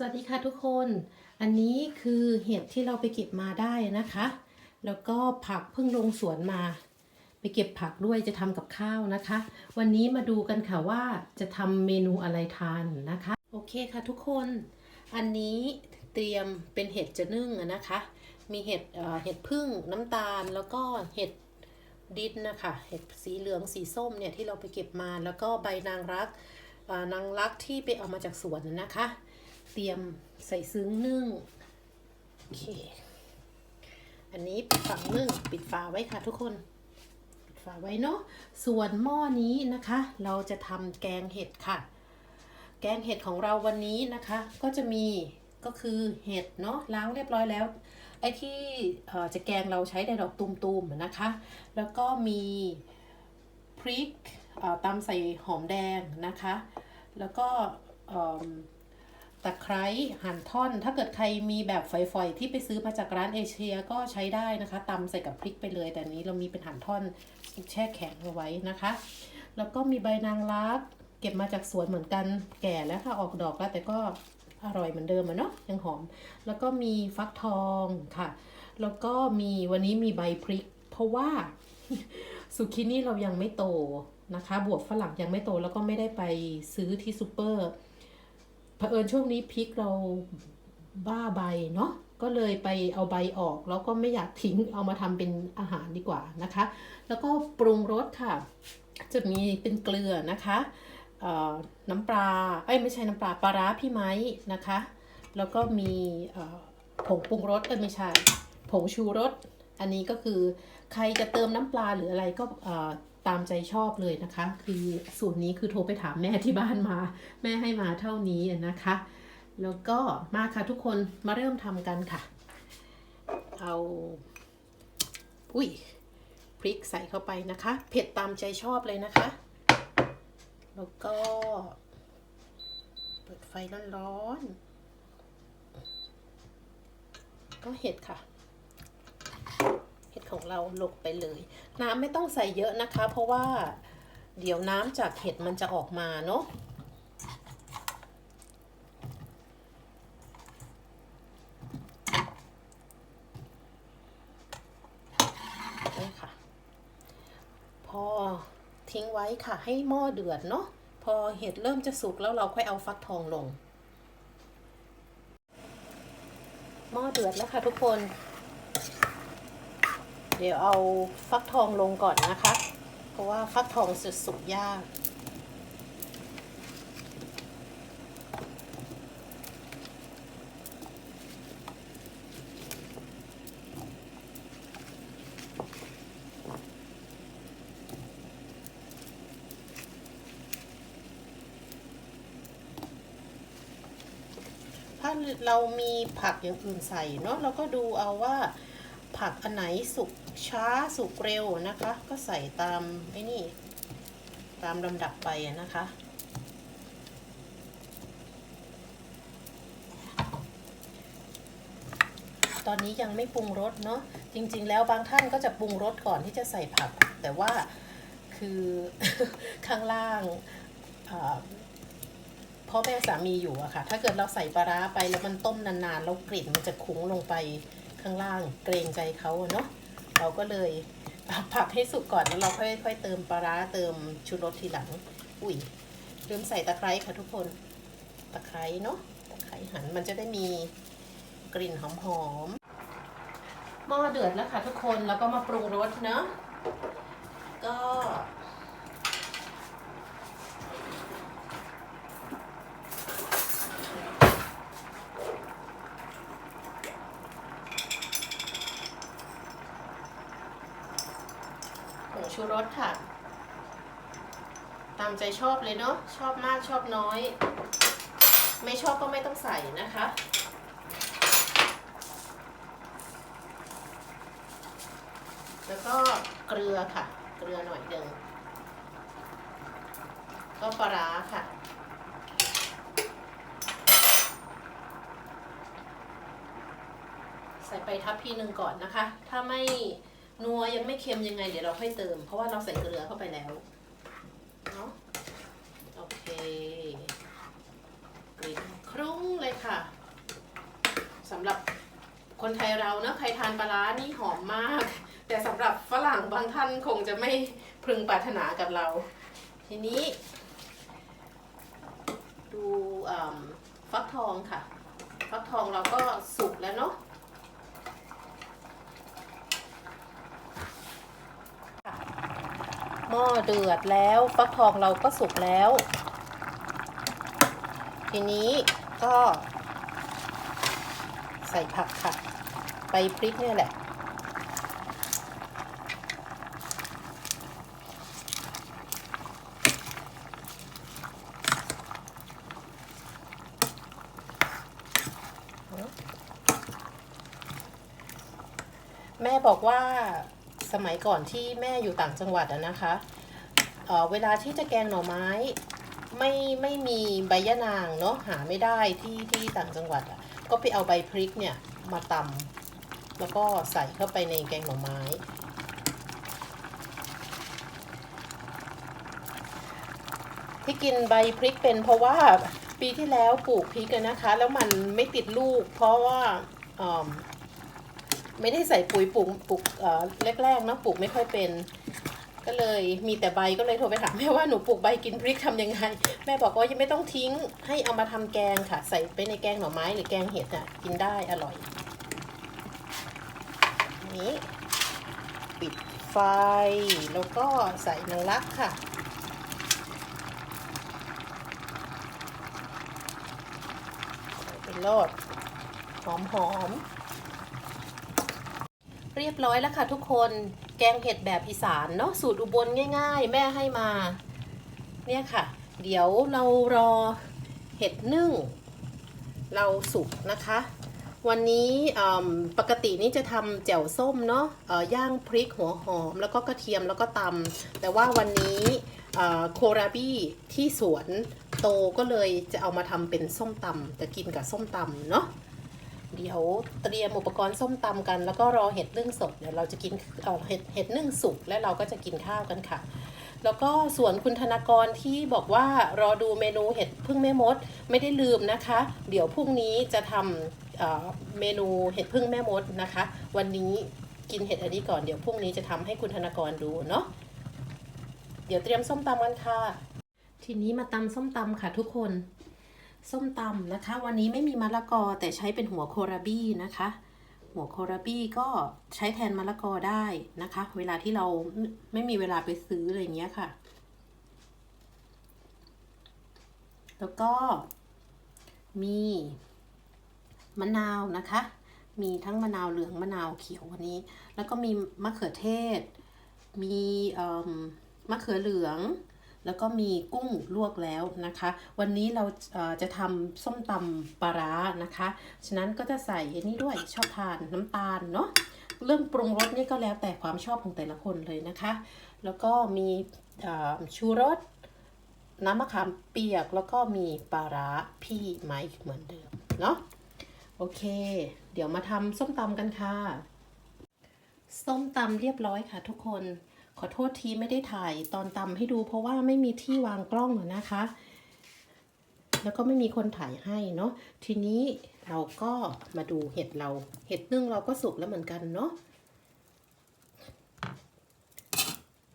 สวัสดีค่ะทุกคน อันนี้คือเห็ดที่เราไปเก็บมาได้นะคะ แล้วก็ผักเพิ่งลงสวนมา ไปเก็บผักด้วยจะทำกับข้าวนะคะ วันนี้มาดูกันค่ะว่าจะทำเมนูอะไรทานนะคะ โอเคค่ะทุกคน อันนี้เตรียมเป็นเห็ดจะนึ่งนะคะ มีเห็ดเห็ดพึ่งน้ำตาลแล้วก็เห็ดดินนะคะ เห็ดสีเหลืองสีส้มเนี่ยที่เราไปเก็บมา แล้วก็ใบนางรักนางรักที่ไปเอามาจากสวนนะคะ เตรียมใส่ซึ้งนึ่งโอเค อันนี้ปิดฝานึ่งปิดฝาไว้ค่ะทุกคนปิดฝาไว้เนาะส่วนหม้อนี้นะคะ เราจะทำแกงเห็ดค่ะ แกงเห็ดของเราวันนี้นะคะ ก็จะมีก็คือเห็ดเนาะล้างเรียบร้อยแล้ว ไอ้ที่จะแกงเราใช้ในดอกตูมๆนะคะ แล้วก็มีพริกตำใส่หอมแดงนะคะ แล้วก็ ตะไคร้หั่นท่อน ถ้าเกิดใครมีแบบฝอยๆที่ไปซื้อมาจากร้านเอเชียก็ใช้ได้นะคะตำใส่กับพริกไปเลย แต่นนี้เรามีเป็นหั่นท่อนแช่แข็งเอาไว้นะคะ แล้วก็มีใบนางรักเก็บมาจากสวนเหมือนกันแก่แล้วค่ะออกดอกแล้วแต่ก็อร่อยเหมือนเดิมอะเนาะยังหอม แล้วก็มีฟักทองค่ะ แล้วก็มีวันนี้มีใบพริก เพราะว่าสุกินี่เรายังไม่โตนะคะ บวบฝรั่งยังไม่โตแล้วก็ไม่ได้ไปซื้อที่ซูเปอร์ เผอิญช่วงนี้พริกเราบ้าใบเนาะก็เลยไปเอาใบออก แล้วก็ไม่อยากทิ้งเอามาทำเป็นอาหารดีกว่านะคะ แล้วก็ปรุงรสค่ะ จะมีเป็นเกลือนะคะน้ำปลาเอ้ยไม่ใช่น้ำปลาปลาร้าพี่ไม้นะคะ แล้วก็มีผงปรุงรสเอ้ยไม่ใช่ ผงชูรส อันนี้ก็คือใครจะเติมน้ำปลาหรืออะไรก็ตามใจชอบเลยนะคะ คือสูตรนี้คือโทรไปถามแม่ที่บ้านมา แม่ให้มาเท่านี้นะคะ แล้วก็มาค่ะทุกคนมาเริ่มทำกันค่ะ เอาอุ้ยพริกใส่เข้าไปนะคะ เผ็ดตามใจชอบเลยนะคะ แล้วก็ เปิดไฟร้อนๆก็เห็ดค่ะ ของเราลงไปเลย น้ำไม่ต้องใส่เยอะนะคะ เพราะว่าเดี๋ยวน้ำจากเห็ดมันจะออกมาเนาะนี่ค่ะ พอทิ้งไว้ค่ะ ให้หม้อเดือดเนาะ พอเห็ดเริ่มจะสุกแล้วเราค่อยเอาฟักทองลง หม้อเดือดแล้วค่ะทุกคน เดี๋ยวเอาฟักทองลงก่อนนะคะ เพราะว่าฟักทองสุดสุกยากถ้าเรามีผักอย่างอื่นใส่เนาะเราก็ดูเอาว่า ผักอันไหนสุกช้าสุกเร็วนะคะ ก็ใส่ตามไอ้นี่ ตามลำดับไปนะคะตอนนี้ยังไม่ปรุงรสเนาะจริง ๆ แล้วบางท่านก็จะปรุงรสก่อนที่จะใส่ผัก แต่ว่าคือข้างล่างพ่อแม่สามีอยู่อะค่ะ ถ้าเกิดเราใส่ปลาร้าไปแล้วมันต้มนานๆ แล้วกลิ่นมันจะคุ้งลงไป ข้างล่างเกรงใจเขาเนาะเราก็เลยเอาผักให้สุกก่อนแล้วเราค่อยค่อยเติมปลาร้าเติมชูรสทีหลัง อุ้ยลืมใส่ตะไคร้ค่ะทุกคนตะไคร้เนาะตะไคร้หั่นมันจะได้มีกลิ่นหอมๆหม้อเดือดแล้วค่ะทุกคนแล้วก็มาปรุงรสเนาะก็ ผง ชูรสค่ะ ตามใจชอบเลยเนาะชอบมากชอบน้อย ไม่ชอบก็ไม่ต้องใส่นะคะแล้วก็เกลือค่ะ เกลือหน่อยหนึ่ง ก็ปลาร้าค่ะ ใส่ไปทัพพีหนึ่งก่อนนะคะ ถ้าไม่ นัวยังไม่เค็มยังไง เดี๋ยวเราค่อยเติม เพราะว่าเราใส่เกลือเข้าไปแล้วเนาะโอเคกลิ่นครุ้งเลยค่ะสำหรับคนไทยเราเนะใครทานปลาร้านี่หอมมาก แต่สำหรับฝรั่งบางท่านคงจะไม่พึงปรารถนากับเรา ทีนี้ ดูฟักทองค่ะ ฟักทองเราก็สุกแล้วเนาะ หม้อเดือดแล้วฟักทองเราก็สุกแล้ว ทีนี้ก็ใส่ผักค่ะไปพริกเนี่ยแหละ แม่บอกว่า สมัยก่อนที่แม่อยู่ต่างจังหวัดอะนะคะเออเวลาที่จะแกงหน่อไม้ไม่ไม่มีใบยะนางเนาะหาไม่ได้ที่ที่ต่างจังหวัดอะก็ไปเอาใบพริกเนี่ยมาตำแล้วก็ใส่เข้าไปในแกงหน่อไม้ที่กินใบพริกเป็นเพราะว่าปีที่แล้วปลูกพริกอะนะคะ แล้วมันไม่ติดลูก เพราะว่า ไม่ได้ใส่ปุ๋ยปลูกปลูกเอ่อแรกๆเนาะปลูกไม่ค่อยเป็น ก็เลยมีแต่ใบก็เลยโทรไปถามแม่ว่าหนูปลูกใบกินพริกทำยังไง แม่บอกว่ายังไม่ต้องทิ้งให้เอามาทำแกงค่ะ ใส่ไปในแกงหน่อไม้หรือแกงเห็ดอะกินได้อร่อยนี้ปิดไฟ แล้วก็ใส่นางรักค่ะใส่ไปโลดหอมหอม เรียบร้อยแล้วค่ะทุกคนแกงเห็ดแบบอีสานเนาะสูตรอุบลง่าย ๆ แม่ให้มา เนี่ยค่ะ เดี๋ยวเรารอเห็ดนึ่ง เราสุกนะคะ วันนี้ปกตินี่จะทำแจ่วส้มเนาะย่างพริกหัวหอม แล้วก็กระเทียมแล้วก็ตำแต่ว่าวันนี้โคราบี้ที่สวนโตก็เลยจะเอามาทำเป็นส้มตำจะกินกับส้มตำเนาะ เดี๋ยวเตรียมอุปกรณ์ส้มตำกัน แล้วก็รอเห็ดนึ่งสดเดี๋ยวเราจะกินเห็ดเห็ดนึ่งสุกแล้วเราก็จะกินข้าวกันค่ะ แล้วก็ส่วนคุณธนากรที่บอกว่ารอดูเมนูเห็ดพึ่งแม่มดไม่ได้ลืมนะคะ เดี๋ยวพรุ่งนี้จะทำเเมนูเห็ดพึ่งแม่มดนะคะ วันนี้กินเห็ดอันนี้ก่อนเดี๋ยวพรุ่งนี้จะทำให้คุณธนากรดูเนาะเดี๋ยวเตรียมส้มตำกันค่ะ ทีนี้มาตำส้มตำค่ะทุกคน ส้มตำนะคะ วันนี้ไม่มีมะละกอแต่ใช้เป็นหัวโคราบี้นะคะ หัวโคราบี้ก็ใช้แทนมะละกอได้นะคะ เวลาที่เราไม่มีเวลาไปซื้ออะไรเงี้ยค่ะ แล้วก็มีมะนาวนะคะ มีทั้งมะนาวเหลืองมะนาวเขียววันนี้ แล้วก็มีมะเขือเทศ มีมะเขือเหลือง แล้วก็มีกุ้งลวกแล้วนะคะ วันนี้เราจะทำส้มตำปลาร้านะคะ ฉะนั้นก็จะใส่อันนี้ด้วยชอบทานน้ำตาลเนาะเรื่องปรุงรสนี่ก็แล้วแต่ความชอบของแต่ละคนเลยนะคะ แล้วก็มีชูรสน้ำมะขามเปียกแล้วก็มีปลาร้าพี่ไม้เหมือนเดิมเนาะโอเค เดี๋ยวมาทำส้มตำกันค่ะ ส้มตำเรียบร้อยค่ะทุกคน ขอโทษทีไม่ได้ถ่ายตอนตำให้ดู เพราะว่าไม่มีที่วางกล้องอนะคะ แล้วก็ไม่มีคนถ่ายให้เนาะทีนี้เราก็มาดูเห็ดเรา เห็ดนึ่งเราก็สุกแล้วเหมือนกันเนาะ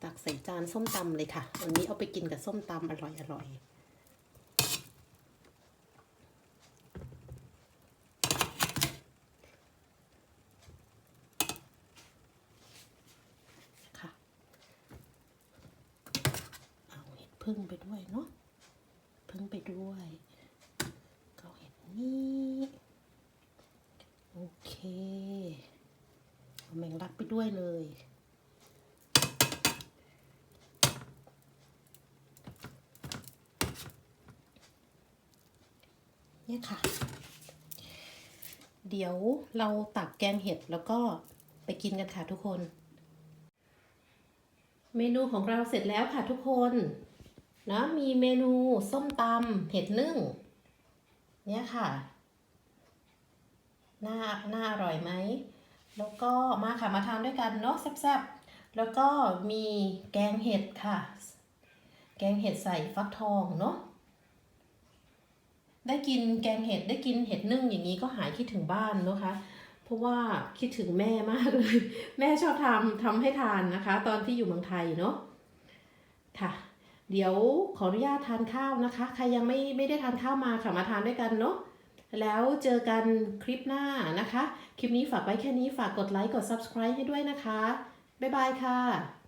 ตักใส่จานส้มตำเลยค่ะวันนี้เอาไปกินกับส้มตำอร่อยอร่อยค่ะ เอาเห็ด พึ่งไปด้วยเนาะพึ่งไปด้วยก็เห็ดนี้โอเคเอาแมงลักไปด้วยเลยเนี่ยค่ะ เดี๋ยวเราตักแกงเห็ดแล้วก็ไปกินกันค่ะทุกคน เมนูของเราเสร็จแล้วค่ะทุกคน นะมีเมนูส้มตำเห็ดนึ่ง เนี่ยค่ะ น่า น่าอร่อยไหม แล้วก็มาค่ะมาทานด้วยกันเนาะแซ่บๆ แล้วก็มีแกงเห็ดค่ะ แกงเห็ดใส่ฟักทองเนาะ ได้กินแกงเห็ดได้กินเห็ดนึ่งอย่างนี้ก็หายคิดถึงบ้านนะคะ เพราะว่าคิดถึงแม่มากเลย แม่ชอบทำทำให้ทานนะคะ ตอนที่อยู่เมืองไทยเนาะ ค่ะ เดี๋ยวขออนุญาตทานข้าวนะคะ ใครยังไม่ไม่ได้ทานข้าวมาค่ะมาทานด้วยกันเนาะแล้วเจอกันคลิปหน้านะคะ คลิปนี้ฝากไว้แค่นี้ฝากกดไลค์กด subscribe ให้ด้วยนะคะ บ๊ายบายค่ะ